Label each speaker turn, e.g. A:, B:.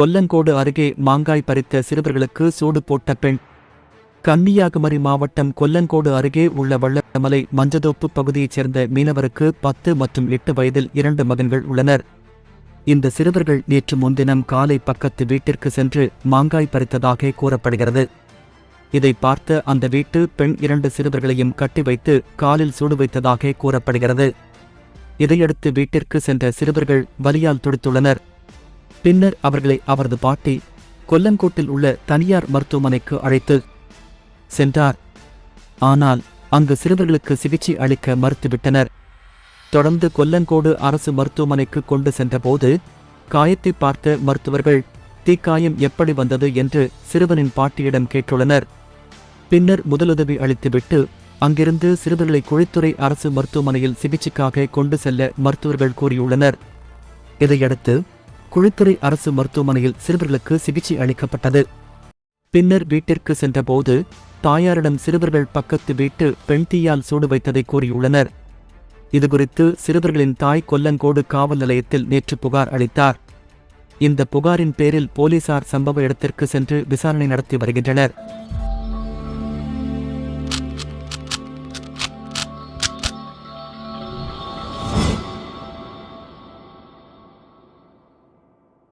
A: கொல்லங்கோடு அருகே மாங்காய் பறித்த சிறுவர்களுக்கு சூடு போட்ட பெண். கன்னியாகுமரி மாவட்டம் கொல்லங்கோடு அருகே உள்ள வள்ளமலை மஞ்சதோப்பு பகுதியைச் சேர்ந்த மீனவருக்கு பத்து மற்றும் எட்டு வயதில் இரண்டு மகன்கள் உள்ளனர். இந்த சிறுவர்கள் நேற்று முன்தினம் காலை பக்கத்து வீட்டிற்கு சென்று மாங்காய் பறித்ததாக கூறப்படுகிறது. இதை பார்த்த அந்த வீட்டு பெண் இரண்டு சிறுவர்களையும் கட்டி வைத்து காலில் சூடு வைத்ததாக கூறப்படுகிறது. இதையடுத்து வீட்டிற்கு சென்ற சிறுவர்கள் வலியால் துடித்துள்ளனர். பின்னர் அவர்களை அவரது பாட்டி கொல்லங்கோட்டில் உள்ள தனியார் மருத்துவமனைக்கு அழைத்து சென்றார். ஆனால் அங்கு சிறுவர்களுக்கு சிகிச்சை அளிக்க மறுத்துவிட்டனர். தொடர்ந்து கொல்லங்கோடு அரசு மருத்துவமனைக்கு கொண்டு சென்றபோது காயத்தை பார்த்த மருத்துவர்கள் தீக்காயம் எப்படி வந்தது? என்று சிறுவனின் பாட்டியிடம் கேட்டுள்ளனர். பின்னர் முதலுதவி அளித்துவிட்டு அங்கிருந்து சிறுவர்களை குழித்துறை அரசு மருத்துவமனையில் சிகிச்சைக்காக கொண்டு செல்ல மருத்துவர்கள் கூறியுள்ளனர். இதையடுத்து குழித்துறை அரசு மருத்துவமனையில் சிறுவர்களுக்கு சிகிச்சை அளிக்கப்பட்டது. பின்னர் வீட்டிற்கு சென்றபோது தாயாரிடம் சிறுவர்கள் பக்கத்து வீட்டு பெண் தீயால் சூடு வைத்ததை கூறியுள்ளனர். இதுகுறித்து சிறுவர்களின் தாய் கொல்லங்கோடு காவல் நிலையத்தில் நேற்று புகார் அளித்தார். இந்த புகாரின் பேரில் போலீசார் சம்பவ இடத்திற்கு சென்று விசாரணை நடத்தி வருகின்றனர்.